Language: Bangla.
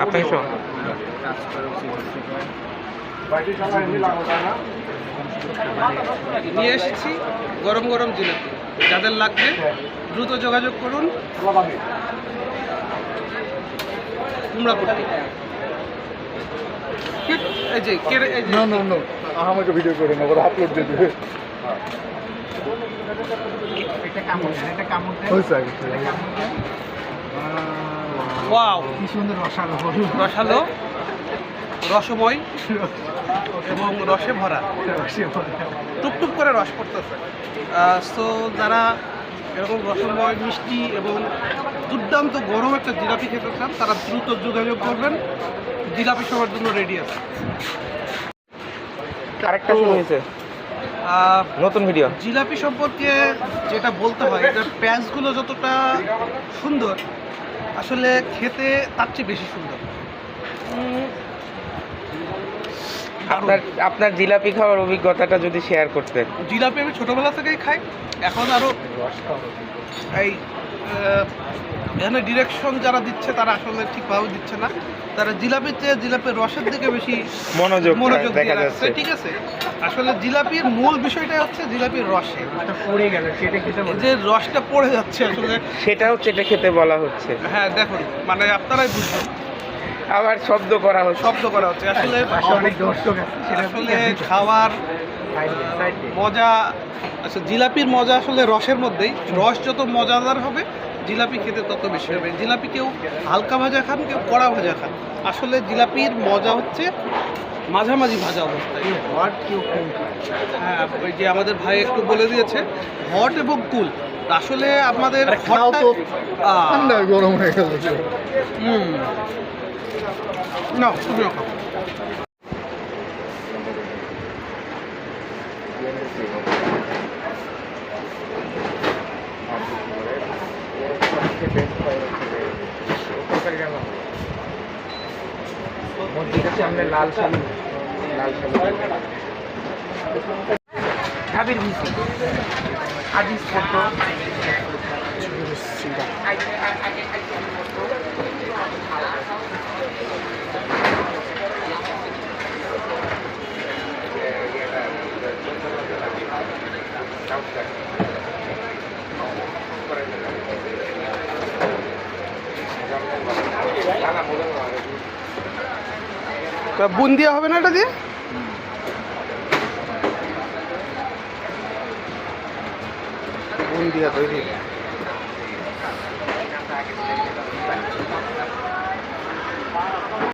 আপনার সহ। নিয়ে এসেছি গরম গরম জিলাপি। যাদের লাগবে দ্রুত যোগাযোগ করুন। কুমড়াপট্টি এই যে কেড়ে এই যে। না না না আমাকে ভিডিও করে না ওরা আপলোড দিয়ে দিবে। একটা কামড় একটা কামড় দেন। হয়েছে আগে একটা কামড় দেন। ওয়াও কি সুন্দর রসালো রসালো রসময় এবং রসে ভরা। টুকটুক করে রস পড়তেছে। সো যারা এরকম রসময় মিষ্টি এবং দুর্দান্ত গরম একটা জিলাপি খেতে চান তারা দ্রুত যোগাযোগ করবেন। জিলাপি সবার জন্য রেডি আছে। আরেকটা শুরু হয়েছে নতুন ভিডিও জিলাপি সম্পর্কে যেটা বলতে হয় এটার প্যাঁচগুলো যতটা সুন্দর আসলে খেতে তার চেয়ে বেশি সুন্দর। আপনার আপনার জিলাপি খাওয়ার অভিজ্ঞতাটা যদি শেয়ার করতেন। জিলাপি আমি ছোটোবেলা থেকেই খাই এখন আরও এই এখানে ডিরেকশন যারা দিচ্ছে তারা আসলে ঠিকভাবে দিচ্ছে না। তারা জিলাপির চেয়ে জিলাপির রসের দিকে বেশি মনোযোগ মনোযোগ দিয়ে দেখা যাচ্ছে। ঠিক আছে? আসলে জিলাপির মূল বিষয়টা হচ্ছে জিলাপির রসে। এটা পড়ে গেল কেটে খেতে যে রসটা পড়ে যাচ্ছে আসলে। সেটাও চেটে খেতে বলা হচ্ছে। হ্যাঁ দেখুন মানে আপনারাই বুঝবেন। আবার শব্দ করা হচ্ছে। শব্দ করা হচ্ছে। আসলে অনেক দর্শক আছে সেটা আসলে খাওয়ার মজা আচ্ছা জিলাপির মজা আসলে রসের মধ্যেই। রস যত মজাদার হবে জিলাপি খেতে তত বেশি হবে। জিলাপি কেউ হালকা ভাজা খান কেউ কড়া ভাজা খান। আসলে জিলাপির মজা হচ্ছে মাঝামাঝি ভাজা অবস্থায়। হট হ্যাঁ ওই যে আমাদের ভাই একটু বলে দিয়েছে হট এবং কুল। আসলে আমাদের গরম হয়ে গেল। হুম। না তুমিও মসজিদের সামনে লাল শাড়ি লাল শাড়ি ঢাবির তা বুন্দিয়া হবে না এটা দিয়ে? বুন্দিয়া তৈরি।